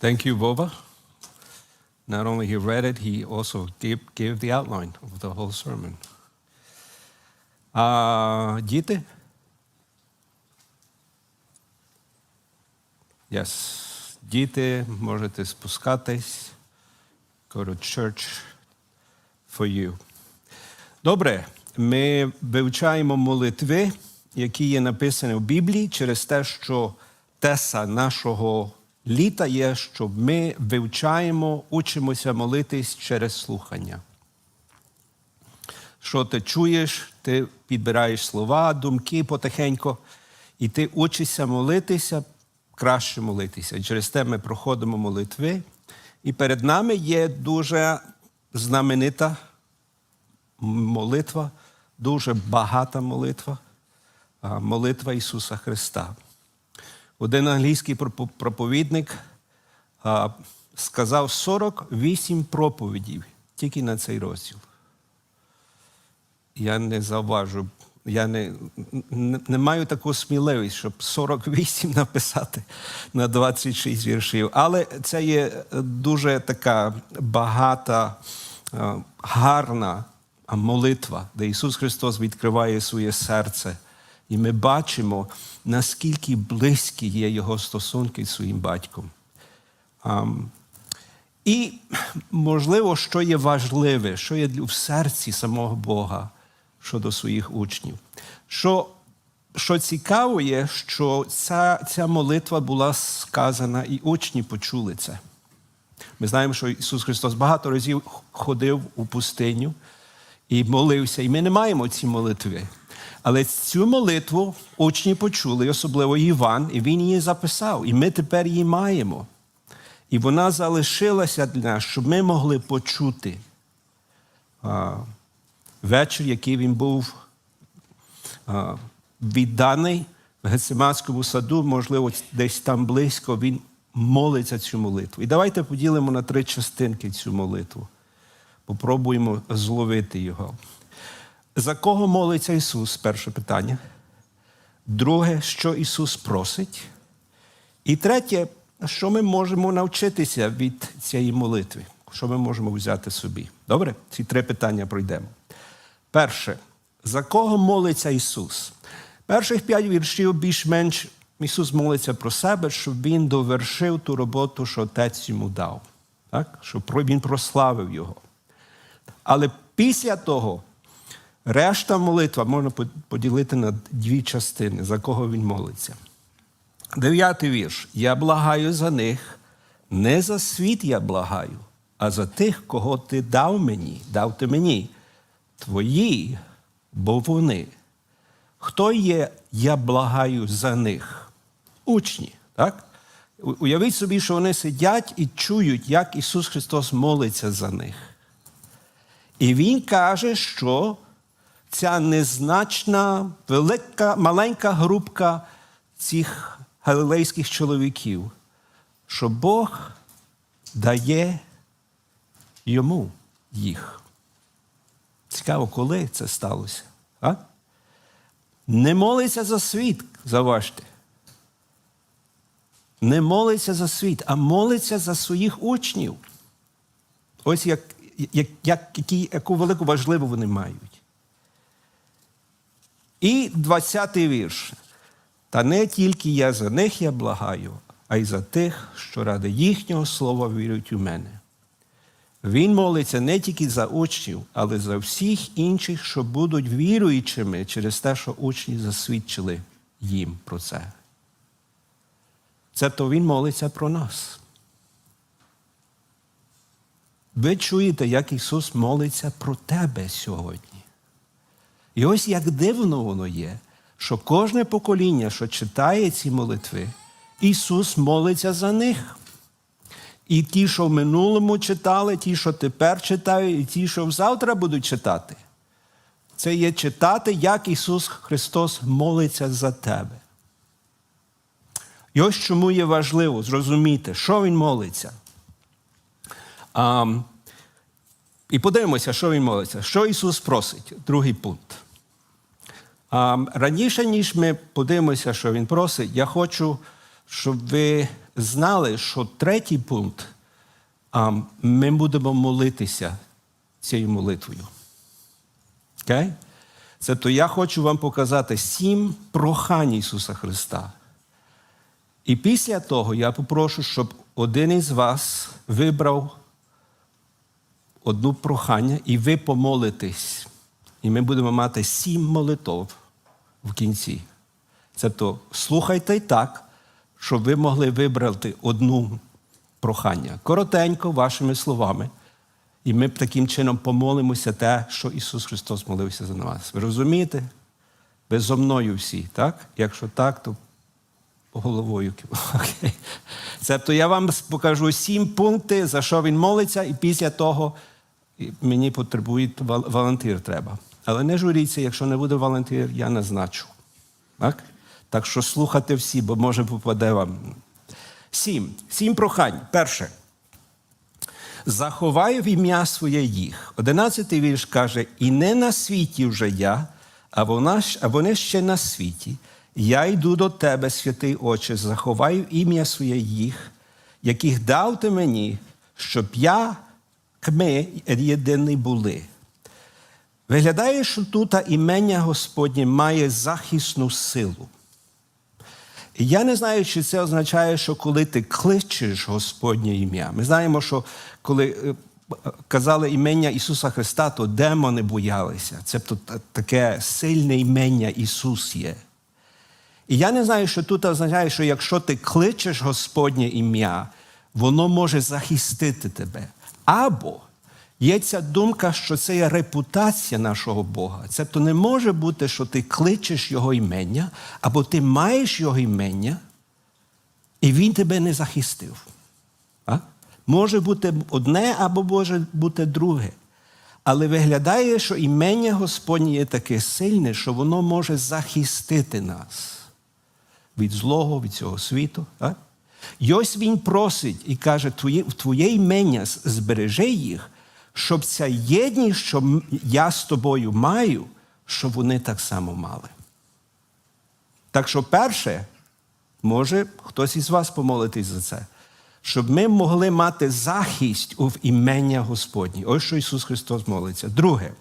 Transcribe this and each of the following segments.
Thank you, Vova. Not only he read it, he also gave, gave the outline of the whole sermon. А, діти? Yes. Діти, можете спускатись. Go to church for you. Добре, ми вивчаємо молитви, які є написані в Біблії, через те, що теса нашого літа є, що ми вивчаємо, учимося молитись через слухання. Що ти чуєш, ти підбираєш слова, думки потихеньку, і ти учишся молитися, краще молитися. І через те ми проходимо молитви. І перед нами є дуже знаменита молитва, дуже багата молитва, молитва Ісуса Христа. Один англійський проповідник сказав 48 проповідей тільки на цей розділ. Я не заважу, я не, не, не маю таку сміливість, щоб 48 написати на 26 віршів. Але це є дуже така багата, гарна молитва, де Ісус Христос відкриває своє серце. І ми бачимо, наскільки близькі є Його стосунки з своїм батьком. І, можливо, що є важливе, що є в серці самого Бога щодо своїх учнів. Що, що цікаво є, що ця, ця молитва була сказана, і учні почули це. Ми знаємо, що Ісус Христос багато разів ходив у пустиню і молився, і ми не маємо ці молитви. Але цю молитву учні почули, особливо Іван, і він її записав. І ми тепер її маємо. І вона залишилася для нас, щоб ми могли почути а, вечір, який він був а, відданий в Гециманському саду, можливо, десь там близько, він молиться цю молитву. І давайте поділимо на три частинки цю молитву. Попробуємо зловити його. За кого молиться Ісус? Перше питання. Друге, що Ісус просить. І третє, що ми можемо навчитися від цієї молитви, що ми можемо взяти собі. Добре? Ці три питання пройдемо. Перше, за кого молиться Ісус? Перших п'ять віршів більш-менш Ісус молиться про себе, щоб Він довершив ту роботу, що Отець йому дав. Так? Щоб Він прославив Його. Але після того решта молитва можна поділити на дві частини, за кого він молиться. Дев'ятий вірш. Я благаю за них, не за світ я благаю, а за тих, кого ти дав мені, дав ти мені. Твої, бо вони. Хто є, я благаю за них? Учні. так? Уявіть собі, що вони сидять і чують, як Ісус Христос молиться за них. І Він каже, що ця незначна, велика, маленька групка цих галилейських чоловіків, що Бог дає йому їх. Цікаво, коли це сталося? А? Не молиться за світ, заважте. Не молиться за світ, а молиться за своїх учнів. Ось як, як, як, які, яку велику важливу вони мають. І 20-й вірш. Та не тільки я за них я благаю, а й за тих, що ради їхнього слова вірують у мене. Він молиться не тільки за учнів, але за всіх інших, що будуть віруючими через те, що учні засвідчили їм про це. Цебто Він молиться про нас. Ви чуєте, як Ісус молиться про тебе сьогодні. І ось як дивно воно є, що кожне покоління, що читає ці молитви, Ісус молиться за них. І ті, що в минулому читали, ті, що тепер читають, і ті, що завтра будуть читати. Це є читати, як Ісус Христос молиться за тебе. І ось чому є важливо зрозуміти, що Він молиться. А, і подивимося, що Він молиться. Що Ісус просить? Другий пункт. Раніше, ніж ми подивимося, що Він просить, я хочу, щоб ви знали, що третій пункт ми будемо молитися цією молитвою. Це то я хочу вам показати сім прохань Ісуса Христа. І після того я попрошу, щоб один із вас вибрав одну прохання, і ви помолитесь. І ми будемо мати сім молитов в кінці. Тобто слухайте так, щоб ви могли вибрати одну прохання. Коротенько, вашими словами. І ми таким чином помолимося те, що Ісус Христос молився за нас. Ви розумієте? Ви зо мною всі, так? Якщо так, то головою. Окей. Тобто я вам покажу сім пунктів, за що він молиться, і після того мені потребує волонтер треба. Але не журіться, якщо не буде волонтер, я назначу. Так? Так що слухайте всі, бо може попаде вам. Сім. Сім прохань. Перше. Заховаю в ім'я своє їх. Одинадцятий вірш каже: І не на світі вже я, а вона, а вони ще на світі. Я йду до тебе, святий Отче, заховаю ім'я своє їх, яких дав ти мені, щоб я, ми єдині були. Виглядає, що тут імення Господнє має захисну силу. Я не знаю, чи це означає, що коли ти кличеш Господнє ім'я. Ми знаємо, що коли казали імення Ісуса Христа, то демони боялися. Це таке сильне імення Ісус є. І я не знаю, що тут означає, що якщо ти кличеш Господнє ім'я, воно може захистити тебе. Або є ця думка, що це є репутація нашого Бога. Тобто не може бути, що ти кличеш Його імення, або ти маєш Його імення, і Він тебе не захистив. А? Може бути одне, або може бути друге. Але виглядає, що імення Господнє є таке сильне, що воно може захистити нас від злого, від цього світу. Так? І ось він просить і каже, твоє, твоє імення збережи їх, щоб ця єдність, що я з тобою маю, щоб вони так само мали. Так що, перше, може хтось із вас помолитись за це, щоб ми могли мати захист у імення Господнє. Ось що Ісус Христос молиться. Друге,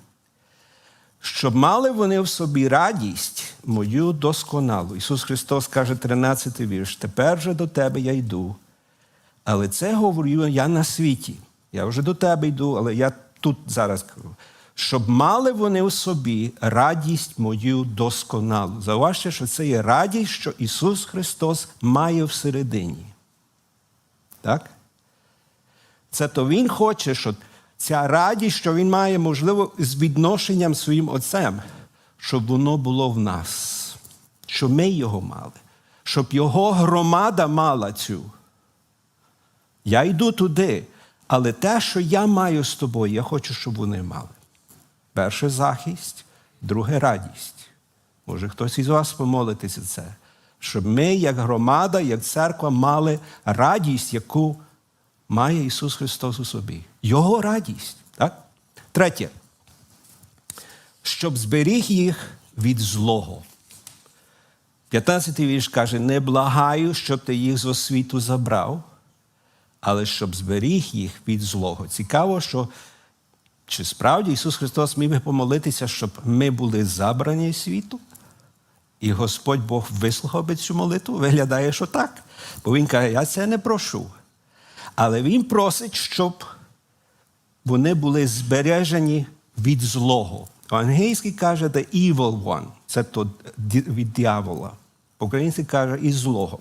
щоб мали вони в собі радість мою досконалу. Ісус Христос каже, 13 вірш, тепер же до тебе я йду. Але це говорю я на світі. Я вже до тебе йду, але я тут зараз кажу. Щоб мали вони в собі радість мою досконалу. Зауважте, що це є радість, що Ісус Христос має всередині. Так? Це то Він хоче, щоб ця радість, що Він має, можливо, з відношенням своїм Отцем, щоб воно було в нас, щоб ми його мали, щоб Його громада мала цю. Я йду туди, але те, що я маю з тобою, я хочу, щоб вони мали. Перше захист, друге радість. Може, хтось із вас помолитися це, щоб ми, як громада, як церква, мали радість, яку має Ісус Христос у собі. Його радість. Так? Третє. Щоб зберіг їх від злого. 15-й вірш каже: не благаю, щоб ти їх з освіту забрав, але щоб зберіг їх від злого. Цікаво, що чи справді Ісус Христос міг би помолитися, щоб ми були забрані світу? І Господь Бог вислухав би цю молитву? Виглядає, що так. Бо Він каже, я це не прошу. Але Він просить, щоб вони були збережені від злого. Англійський каже the evil one. Це то від диявола. Український каже і злого.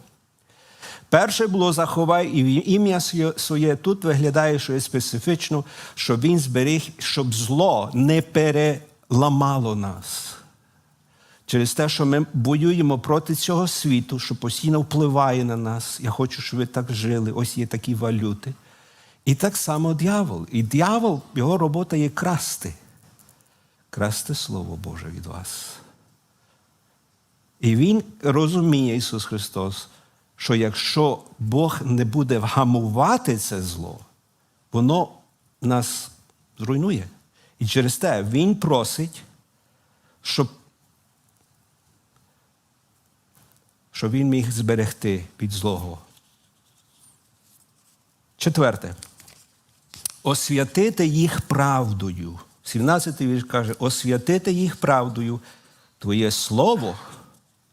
Перше було заховай і ім'я своє тут виглядає, що є специфічно, щоб він зберіг, щоб зло не переламало нас. Через те, що ми воюємо проти цього світу, що постійно впливає на нас. Я хочу, щоб ви так жили. Ось є такі валюти. І так само дьявол. І дьявол, його робота є красти. Красти Слово Боже від вас. І Він розуміє, Ісус Христос, що якщо Бог не буде вгамувати це зло, воно нас зруйнує. І через те Він просить, щоб щоб він міг зберегти від злого. Четверте. Освятити їх правдою. 17-й вірш каже: освятити їх правдою. Твоє слово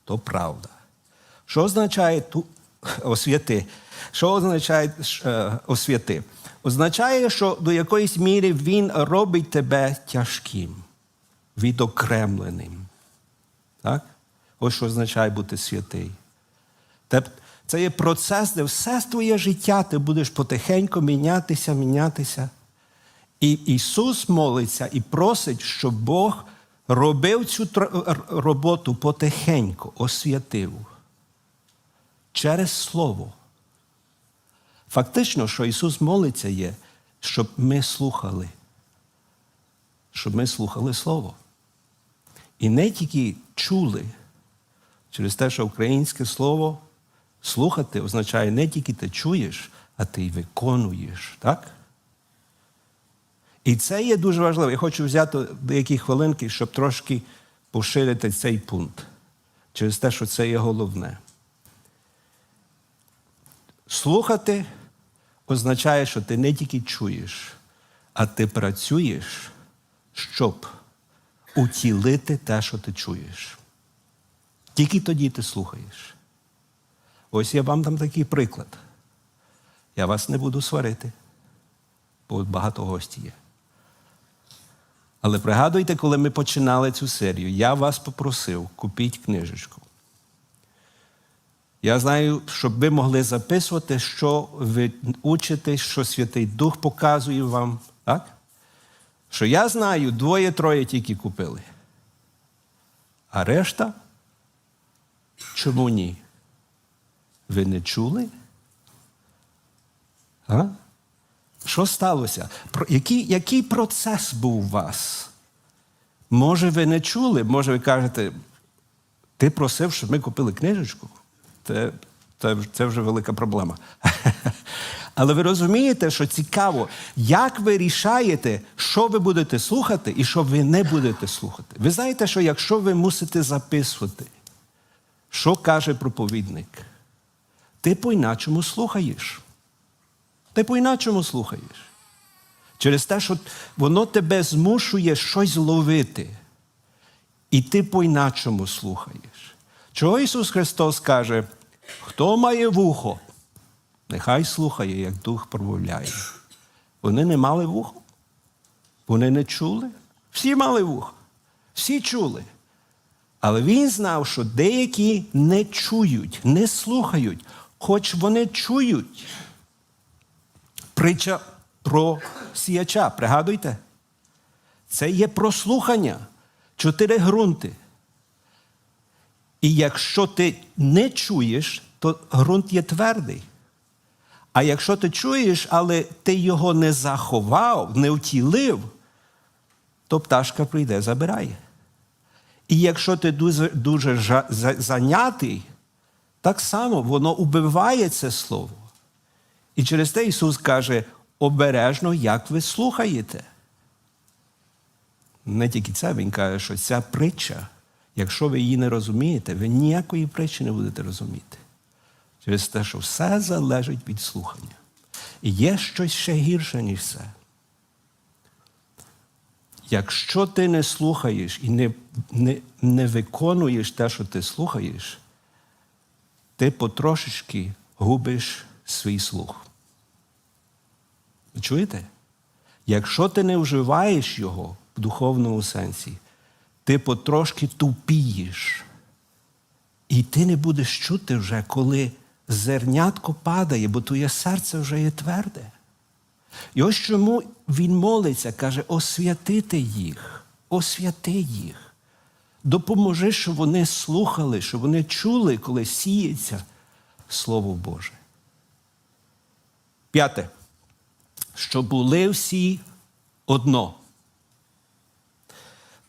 то правда. Що означає освяти? Що означає е, освяти? Означає, що до якоїсь міри він робить тебе тяжким, відокремленим. Так? Ось що означає бути святий. Це є процес, де все твоє життя ти будеш потихеньку мінятися, мінятися. І Ісус молиться і просить, щоб Бог робив цю роботу потихеньку, освятив через Слово. Фактично, що Ісус молиться є, щоб ми слухали, щоб ми слухали Слово. І не тільки чули, через те, що українське слово слухати означає не тільки ти чуєш, а ти й виконуєш, так? І це є дуже важливо. Я хочу взяти деякі хвилинки, щоб трошки поширити цей пункт. Через те, що це є головне. Слухати означає, що ти не тільки чуєш, а ти працюєш, щоб утілити те, що ти чуєш. Тільки тоді ти слухаєш. Ось я вам дам такий приклад. Я вас не буду сварити, бо багато гості є. Але пригадуйте, коли ми починали цю серію, я вас попросив купіть книжечку. Я знаю, щоб ви могли записувати, що ви учите, що Святий Дух показує вам. Так? Що я знаю, двоє-троє тільки купили. А решта? Чому ні? Ви не чули? А? Що сталося? Про, який, який процес був у вас? Може, ви не чули? Може, ви кажете, ти просив, щоб ми купили книжечку? Це, це, це вже велика проблема. Але ви розумієте, що цікаво, як ви рішаєте, що ви будете слухати і що ви не будете слухати. Ви знаєте, що якщо ви мусите записувати, що каже проповідник, ти по-іначому слухаєш. Ти по-іначому слухаєш. Через те, що воно тебе змушує щось ловити. І ти по-іначому слухаєш. Чого Ісус Христос каже, хто має вухо, нехай слухає, як Дух промовляє. Вони не мали вухо? Вони не чули? Всі мали вухо. Всі чули. Але він знав, що деякі не чують, не слухають, хоч вони чують. Притча про сіяча, пригадуйте? Це є прослухання. Чотири ґрунти. І якщо ти не чуєш, то ґрунт є твердий. А якщо ти чуєш, але ти його не заховав, не втілив, то пташка прийде, забирає. І якщо ти дуже, дуже зайнятий, так само воно убиває це слово. І через те Ісус каже, обережно, як ви слухаєте. Не тільки це, Він каже, що ця притча, якщо ви її не розумієте, ви ніякої притчі не будете розуміти. Через те, що все залежить від слухання. І є щось ще гірше, ніж це. Якщо ти не слухаєш і не, не, не виконуєш те, що ти слухаєш, ти потрошечки губиш свій слух. Чуєте? Якщо ти не вживаєш його в духовному сенсі, ти потрошки тупієш. І ти не будеш чути вже, коли зернятко падає, бо твоє серце вже є тверде. І ось чому він молиться, каже, освятити їх, освяти їх. Допоможи, щоб вони слухали, щоб вони чули, коли сіється Слово Боже. П'яте. Щоб були всі одно.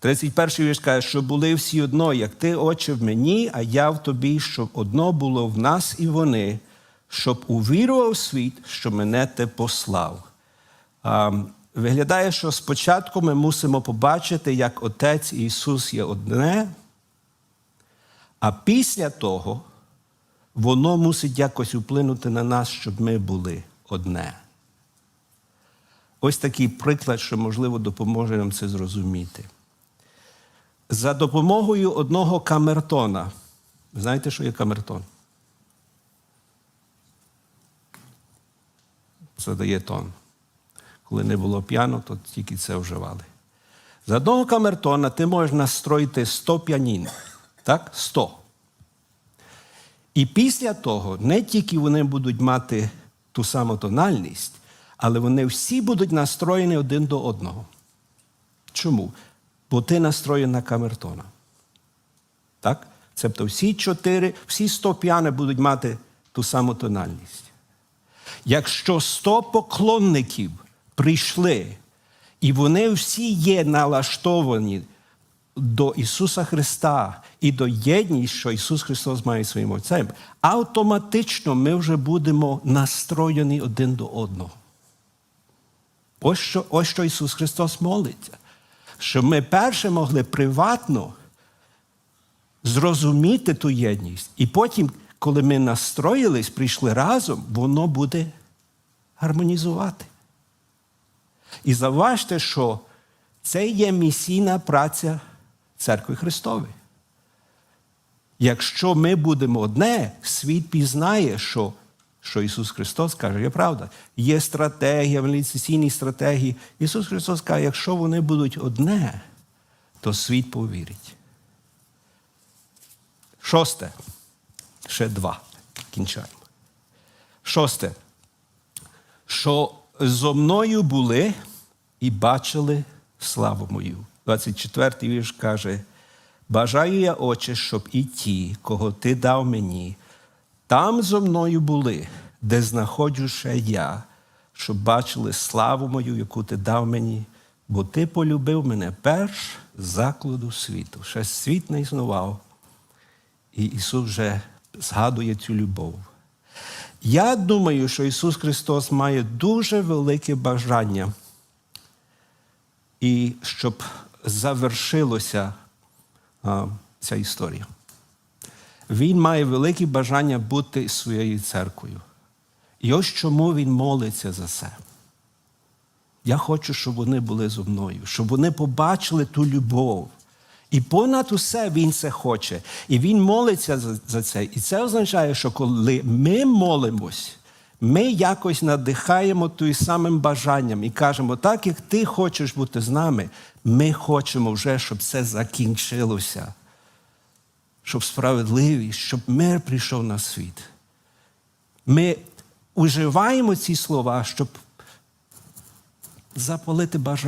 31 вірш каже, що були всі одно, як ти, Отче, в мені, а я в тобі, щоб одно було в нас і вони, щоб увірував світ, що мене ти послав. А, виглядає, що спочатку ми мусимо побачити, як Отець Ісус є одне, а після того воно мусить якось вплинути на нас, щоб ми були одне. Ось такий приклад, що, можливо, допоможе нам це зрозуміти. За допомогою одного камертона. Знаєте, що є камертон? Це дає тон. Коли не було п'яно, то тільки це вживали. За одного камертона ти можеш настроїти 100 п'янін. Так? 100. І після того не тільки вони будуть мати ту саму тональність, але вони всі будуть настроєні один до одного. Чому? Бо ти настроєн на камертона. Так? Тобто всі чотири, всі 100 п'яни будуть мати ту саму тональність. Якщо 100 поклонників прийшли, і вони всі є налаштовані до Ісуса Христа і до єдність, що Ісус Христос має своїм Отцем, автоматично ми вже будемо настроєні один до одного. Ось що, ось що Ісус Христос молиться. Щоб ми перше могли приватно зрозуміти ту єдність. І потім, коли ми настроїлись, прийшли разом, воно буде гармонізувати. І заважте, що це є місійна праця церкви Христової. Якщо ми будемо одне, світ пізнає, що, що Ісус Христос каже, є правда. Є стратегія, міліційні стратегії. Ісус Христос каже, якщо вони будуть одне, то світ повірить. Шосте. Ще два. Кінчаємо. Шосте. Що зо мною були і бачили славу мою. 24-й вірш каже: Бажаю я, Отче, щоб і ті, кого ти дав мені, там зо мною були, де знаходжу ще я, щоб бачили славу мою, яку ти дав мені, бо ти полюбив мене перш закладу світу. Ще світ не існував. І Ісус вже згадує цю любов. Я думаю, що Ісус Христос має дуже велике бажання, і щоб завершилося а, ця історія. Він має велике бажання бути своєю церквою. І ось чому він молиться за це. Я хочу, щоб вони були зо мною, щоб вони побачили ту любов. І понад усе він це хоче. І він молиться за, це. І це означає, що коли ми молимось, ми якось надихаємо тим самим бажанням і кажемо, так як ти хочеш бути з нами, ми хочемо вже, щоб це закінчилося. Щоб справедливість, щоб мир прийшов на світ. Ми уживаємо ці слова, щоб запалити бажання.